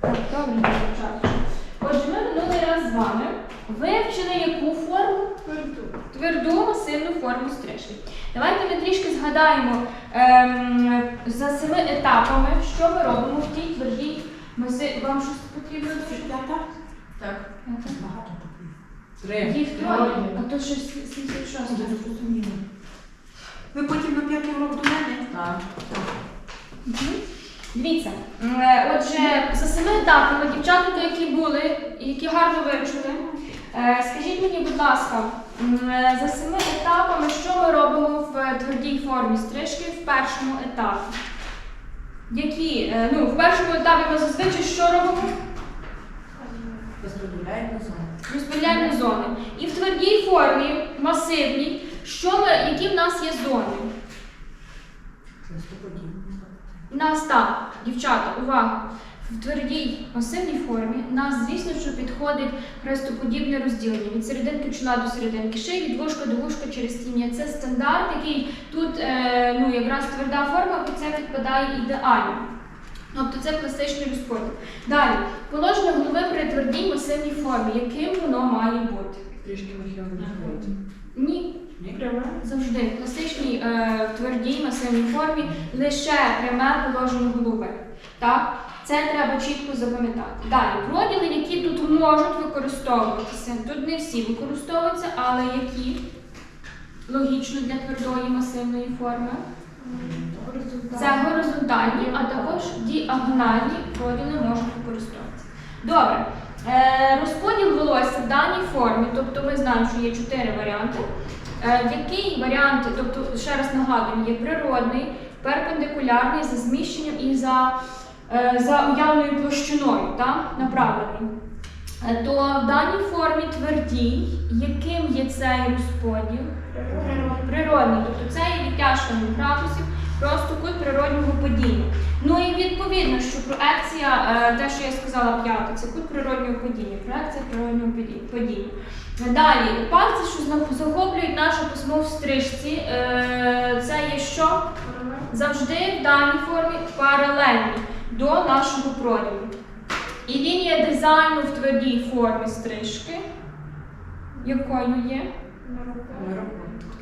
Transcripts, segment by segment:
Так, добре. Отже, ми минулий раз з вами вивчили яку форму? Тверду масивну форму стрижки. Давайте ми трішки згадаємо ем, за семи етапами, що ми робимо в тій твердій масиві. Вам щось потрібно? Так. Багато Три. Їх троє, а то щось 76. Ви потім на п'ятий урок до мене? Так. Дивіться, е, отже, за семи етапами дівчата, які були, і які гарно вивчили, е, скажіть мені, будь ласка, е, за семи етапами, що ми робимо в твердій формі стрижки в першому етапі? Які? Ну, в першому етапі ми зазвичай що робимо? Розподіляємо зону. Розподіляємо зони. І в твердій формі, масивній, що ми, які в нас є зони? Нас так, дівчата, увага! В твердій масивній формі нас, звісно, що підходить хрестоподібне розділення від серединки чола до серединки шиї, від вушка до вушка через тім'я. Це стандарт, який тут е, ну, якраз тверда форма під це підпадає ідеально. Тобто це класичний розподіл. Далі, положення голови при твердій масивній формі. Яким воно має бути? Трішки махіонити. Ні, Ні? Завжди в класичній е, твердій масивній формі лише пряме положення голови. Так? Це треба чітко запам'ятати. Далі, проділи, які тут можуть використовуватися. Тут не всі використовуються, але які логічно для твердої масивної форми. Це горизонтальні, а також діагональні проділи можуть використовуватися. Добре. Е, розподіл волосся в даній формі, тобто ми знаємо, що є чотири варіанти. Е, який варіант, тобто, ще раз нагадую, є природний, перпендикулярний за зміщенням і за, е, за уявною площиною, так? направлений. Е, то в даній формі твердій, яким є цей розподіл? Природний, тобто це є відтяжками градусів, просто кут природнього падіння. Ну і відповідно, що проекція, е, те, що я сказала п'яте, це кут природнього падіння, проекція природнього падіння. Далі, пальці, що захоплюють нашу письмо в стрижці, е, це є що? Завжди в даній формі паралельні до нашого проділу. І лінія дизайну в твердій формі стрижки, якою є?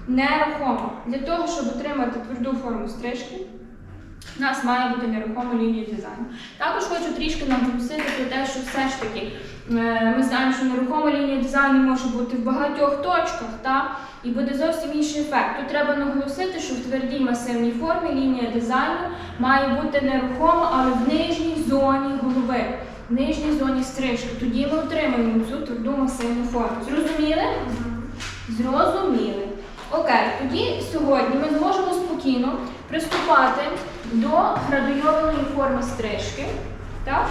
Нерухома. Для того, щоб отримати тверду форму стрижки, у нас має бути нерухома лінія дизайну. Також хочу трішки наголосити про те, що все ж таки е, ми знаємо, що нерухома лінія дизайну може бути в багатьох точках, та? і буде зовсім інший ефект. Тут треба наголосити, що в твердій масивній формі лінія дизайну має бути нерухома, але в нижній зоні голови, в нижній зоні стрижки. Тоді ми отримаємо цю тверду масивну форму. Зрозуміли? Зрозуміли. Окей, тоді сьогодні ми зможемо спокійно приступати до градуйованої форми стрижки. Так?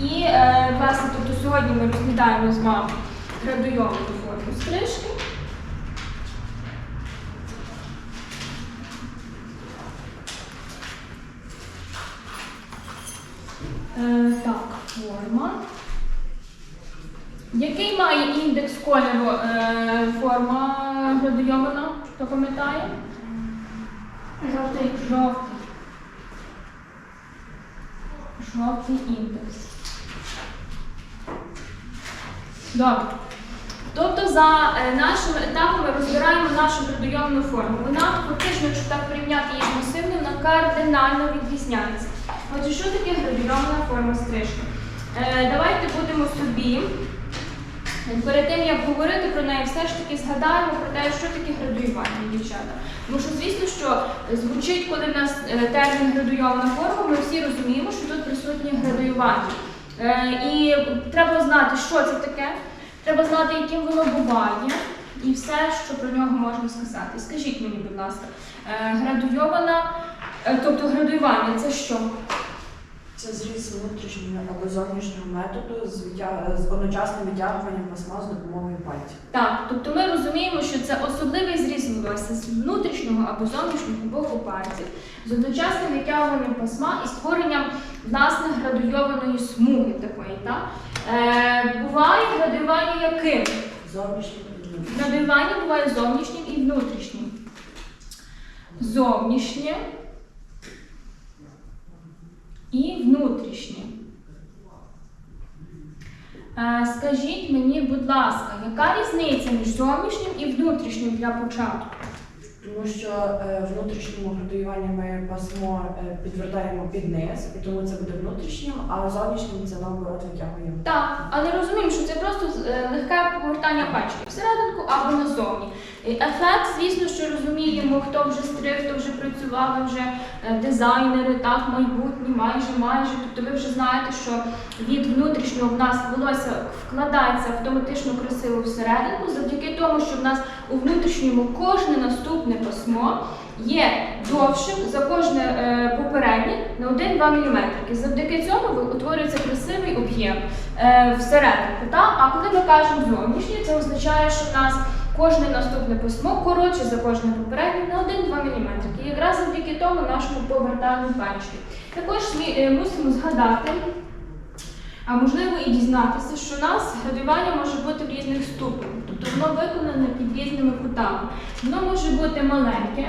І, е, власне, тобто сьогодні ми розглядаємо з вами градуйовану форму стрижки. Е, так, форма. Який має індекс кольору е, форма градуйована? Хто пам'ятає? Жовтий. Жовтий. Жовтий індекс. Добре. Тобто за е, нашими етапами розбираємо нашу градуйовану форму. Вона фактично, якщо так порівняти її з масивною, вона кардинально відрізняється. Отже, що таке градуйована форма стрижки? Е, давайте будемо собі Перед тим як говорити про неї, все ж таки згадаємо про те, що таке градуювання, дівчата. Тому що, звісно, що звучить, коли в нас е, термін градуйована форма, ми всі розуміємо, що тут присутнє градуювання. Е, І треба знати, що це таке, треба знати, яким воно буває, і все, що про нього можна сказати. Скажіть мені, будь ласка, е, градуйована, тобто градуювання це що? Це зріз внутрішнього або зовнішнього методу з, відтя- з одночасним відтягуванням пасма з допомогою пальців. Так, тобто ми розуміємо, що це особливий зріз волосся з внутрішнього або зовнішнього боку пальців, з одночасним витягуванням пасма і створенням власне градуйованої смуги такої. Так? Е, буває градуювання яким? Зовнішнім і внутрішнім. Градуювання буває зовнішнім і внутрішнім. Зовнішнє і внутрішнє. Е, Скажіть мені, будь ласка, яка різниця між зовнішнім і внутрішнім для початку? Тому що е, внутрішньому градуюванні ми пасмо е, підвертаємо під низ, і тому це буде внутрішнім, а зовнішнім це наоборот витягуємо. Так, але розуміємо, що це просто е, легке повертання пальчиків всерединку або назовні. Ефект, звісно, що розуміємо, хто вже стриг, хто вже працював, вже е, дизайнери, так, майбутні, майже, майже. Тобто ви вже знаєте, що від внутрішнього в нас волосся вкладається автоматично красиво всерединку, завдяки тому, що в нас у внутрішньому кожне наступне пасмо є довшим за кожне е, попереднє на 1-2 мм. Завдяки цьому утворюється красивий об'єм е, всерединку. Так? А коли ми кажемо зовнішнє, це означає, що в нас кожне наступне письмо коротше за кожне попереднє на 1-2 мм. І якраз завдяки тому нашому повертанню пальчиків. Також е, мусимо згадати. А можливо і дізнатися, що у нас градування може бути в різних ступенях, тобто воно виконане під різними кутами. Воно може бути маленьке,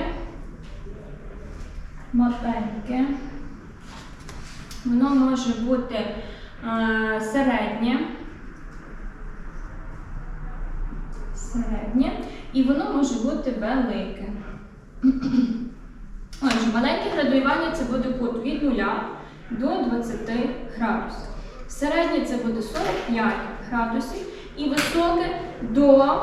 маленьке, воно може бути е, середнє, середнє, і воно може бути велике. Отже, маленьке градуювання це буде кут від 0 до 20 градусів. Середнє це буде 45 градусів і високе до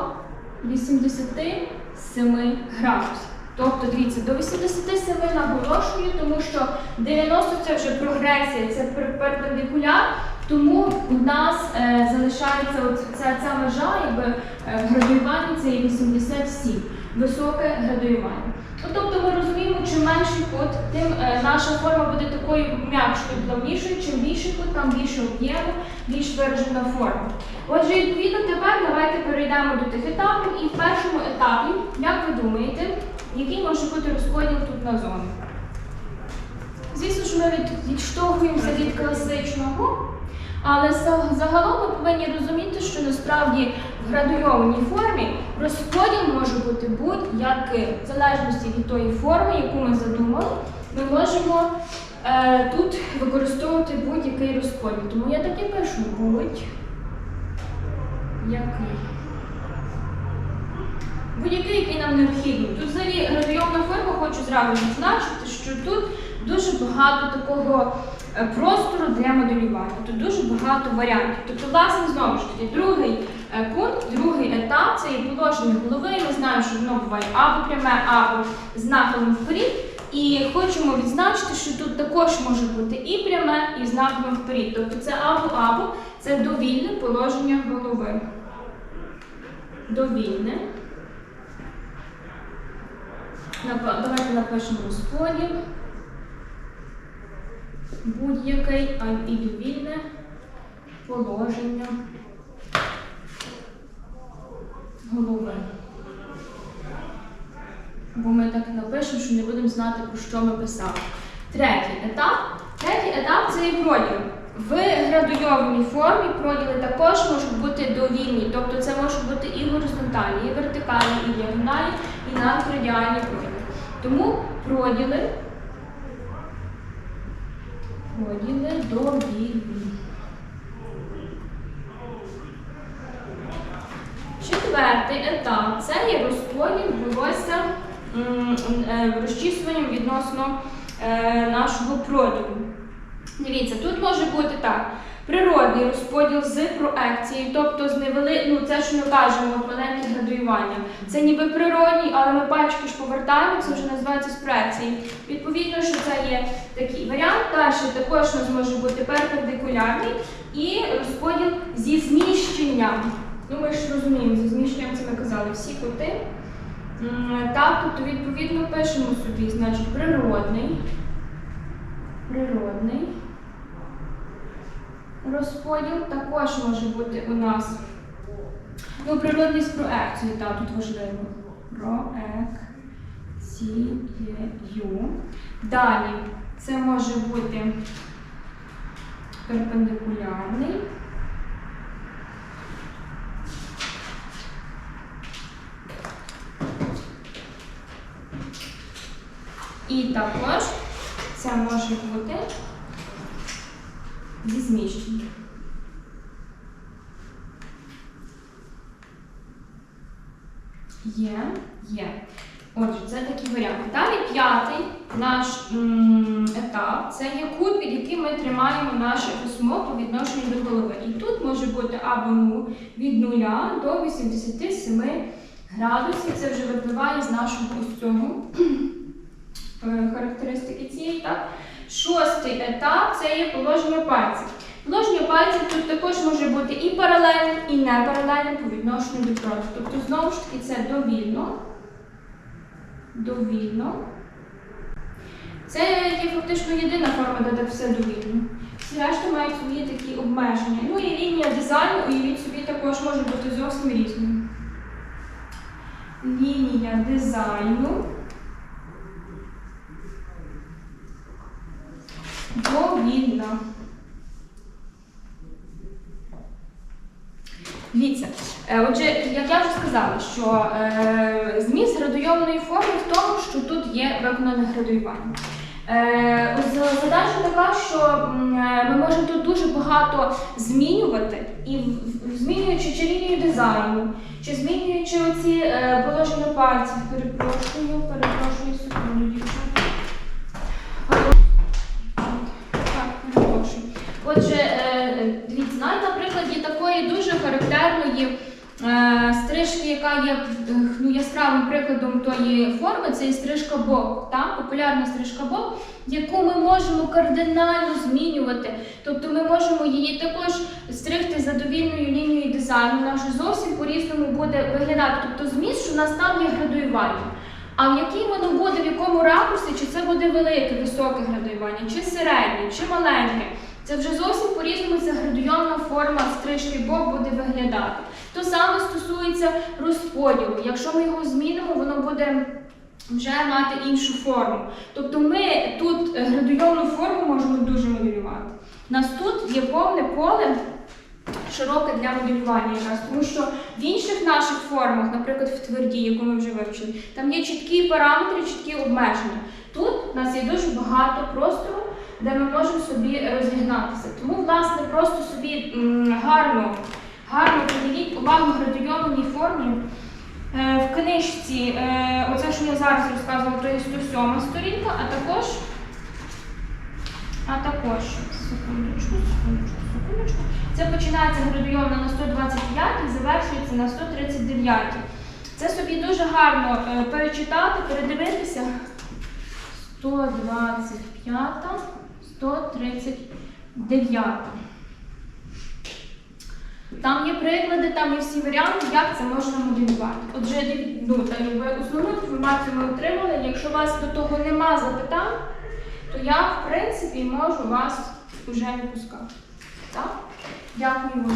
87 градусів. Тобто, дивіться, до 87 наголошую, тому що 90 це вже прогресія, це перпендикуляр, тому у нас е, залишається от ця, ця межа, якби е, в градуюванні це є 87, високе градуювання. Ну, тобто ми розуміємо, чим менший кут, тим е, наша форма буде такою м'якшою, плавнішою, чим більший кут, там більше об'єму, більш виражена форма. Отже, відповідно, тепер давайте перейдемо до тих етапів. І в першому етапі, як ви думаєте, який може бути розподіл тут на зони? Звісно, що ми від, відштовхуємося від класичного, але загалом ми повинні розуміти, що насправді в градуйованій формі розподіл може бути будь-який. В залежності від тої форми, яку ми задумали, ми можемо е, тут використовувати будь-який розподіл. Тому я так і пишу будь-який. Будь-який, який нам необхідний. Тут взагалі градуйовна форма, хочу зразу відзначити, що тут дуже багато такого простору для моделювання. Тут дуже багато варіантів. Тобто, власне, знову ж таки, другий е, пункт, другий етап це є положення голови. Ми знаємо, що воно буває або пряме, або з нахилом вперед. І хочемо відзначити, що тут також може бути і пряме, і з нахилом вперед. Тобто це або-або, це довільне положення голови. Довільне. Давайте напишемо розподіл. Будь-який, а і довільне положення голови. Бо ми так напишемо, що не будемо знати, про що ми писали. Третій етап. Третій етап це є проділ. В градуйованій формі проділи також можуть бути довільні, тобто це можуть бути і горизонтальні, і вертикальні, і діагональні, і навіть радіальні проділи. Тому проділи, проділи довільні. Четвертий етап це є розподіл волосся е, розчісуванням відносно е, нашого проділу. Дивіться, тут може бути так. Природний розподіл з проекцією, тобто з невели... ну це що ми кажемо, маленьке градуювання. Це ніби природній, але ми ж це вже називається з. Відповідно, що це є такий варіант. Далі також у нас може бути перпендикулярний і розподіл зі зміщенням. Ну, ми ж розуміємо, зі зміщенням це ми казали всі кути. Так, тобто відповідно пишемо собі, значить, природний. Природний. Розподіл також може бути у нас. Ну, природний з проекцією, так, тут важливо. Проекцією. Далі це може бути перпендикулярний. І також це може бути зі. Є, є. Отже, це такі варіанти. Далі п'ятий наш етап це є кут, під яким ми тримаємо наше письмо по відношенню до голови. І тут може бути або ну, від 0 до 87 градусів. Це вже випливає з нашого ось е, характеристики цієї. Так? Шостий етап це є положення пальців. Положення пальців тут також може бути і паралельним, і не паралельним по відношенню до проти. Тобто, знову ж таки, це довільно. Довільно. Це є фактично єдина форма, де так все довільно. Всі решта мають свої такі обмеження. Ну і лінія дизайну, уявіть собі, також може бути зовсім різною. Лінія дизайну. Довільна. Дивіться, е, отже, як я вже сказала, що е, зміст градуйованої форми в тому, що тут є виконане градуювання. Е, задача така, що е, ми можемо тут дуже багато змінювати, і змінюючи чи лінію дизайну, чи змінюючи оці е, положення пальців, перепрошую, перепрошую секунду, дівчата. Отже, е, дивіться, навіть на прикладі такої дуже характерної е, стрижки, яка є е, ну, яскравим прикладом тої форми, це є стрижка бок, так? популярна стрижка бок, яку ми можемо кардинально змінювати. Тобто ми можемо її також стригти за довільною лінією дизайну, вона вже зовсім по-різному буде виглядати. Тобто зміст, що у нас там є градуювання. А в якій воно буде, в якому ракурсі, чи це буде велике, високе градуювання, чи середнє, чи маленьке. Це вже зовсім по-різному ця градуйована форма стрижки бок буде виглядати. То саме стосується розподілу. Якщо ми його змінимо, воно буде вже мати іншу форму. Тобто ми тут градуйовну форму можемо дуже моделювати. У нас тут є повне поле широке для моделювання якраз, тому що в інших наших формах, наприклад, в твердій, яку ми вже вивчили, там є чіткі параметри, чіткі обмеження. Тут у нас є дуже багато простору, де ми можемо собі розігнатися. Тому, власне, просто собі гарно, гарно поділіть увагу градуйованій формі. Е, В книжці, е, оце, що я зараз розказувала, то є 107 сторінка, а також, а також, секундочку, секундочку, секундочку. Це починається градуйована на 125 і завершується на 139. Це собі дуже гарно е, перечитати, передивитися. 125, 139. Там є приклади, там є всі варіанти, як це можна моделювати. Отже, ну, якби основну інформацію ми отримали. Якщо у вас до того нема запитань, то я, в принципі, можу вас вже відпускати. Так? Дякую вам.